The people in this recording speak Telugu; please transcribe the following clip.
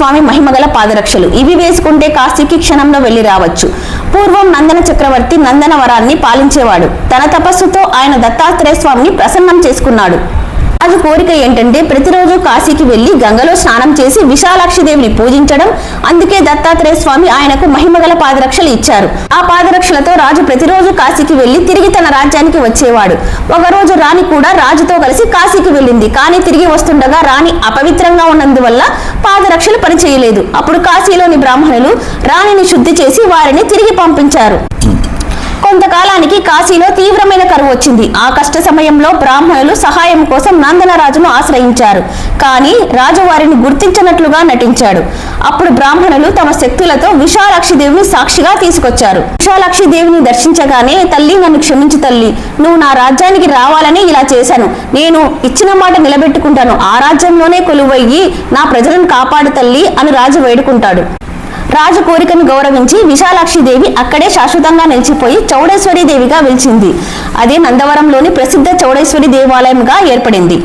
స్వామి మహిమగల పాదరక్షలు. ఇవి వేసుకుంటే కాశీకి క్షణంలో వెళ్ళి రావచ్చు. పూర్వం నందన చక్రవర్తి నందన వరాన్ని పాలించేవాడు. తన తపస్సుతో ఆయన దత్తాత్రేయ స్వామిని ప్రసన్నం చేసుకున్నాడు. రాజు కోరిక ఏంటంటే ప్రతిరోజు కాశీకి వెళ్ళి గంగలో స్నానం చేసి విశాలాక్షి దేవిని పూజించడం. అందుకే దత్తాత్రేయ స్వామి ఆయనకు మహిమగల పాదరక్షలు ఇచ్చారు. ఆ పాదరక్షలతో రాజు ప్రతిరోజు కాశీకి వెళ్ళి తిరిగి తన రాజ్యానికి వచ్చేవాడు. ఒకరోజు రాణి కూడా రాజుతో కలిసి కాశీకి వెళ్ళింది. కానీ తిరిగి వస్తుండగా రాణి అపవిత్రంగా ఉన్నందువల్ల పాదరక్షలు పనిచేయలేదు. అప్పుడు కాశీలోని బ్రాహ్మణులు రాణిని శుద్ధి చేసి వారిని తిరిగి పంపించారు. కొంతకాలానికి కాశీలో తీవ్రమైన కరువు వచ్చింది. ఆ కష్ట సమయంలో బ్రాహ్మణులు సహాయం కోసం నందనరాజును ఆశ్రయించారు. కానీ రాజు వారిని గుర్తించినట్లుగా నటించాడు. అప్పుడు బ్రాహ్మణులు తమ శక్తులతో విశాలాక్షి దేవిని సాక్షిగా తీసుకొచ్చారు. విశాలాక్షి దేవిని దర్శించగానే తల్లి నన్ను క్షమించు తల్లి. నువ్వు నా రాజ్యానికి రావాలని ఇలా చేశాను. నేను ఇచ్చిన మాట నిలబెట్టుకుంటాను. ఆ రాజ్యంలోనే కొలువయ్యి నా ప్రజలను కాపాడు తల్లి అని రాజు వేడుకుంటాడు. రాజు కోరికను గౌరవించి విశాలాక్షి దేవి అక్కడే శాశ్వతంగా నిలిచిపోయి చౌడేశ్వరి దేవిగా వెలిచింది. అదే నందవరంలోని ప్రసిద్ధ చౌడేశ్వరి దేవాలయంగా ఏర్పడింది.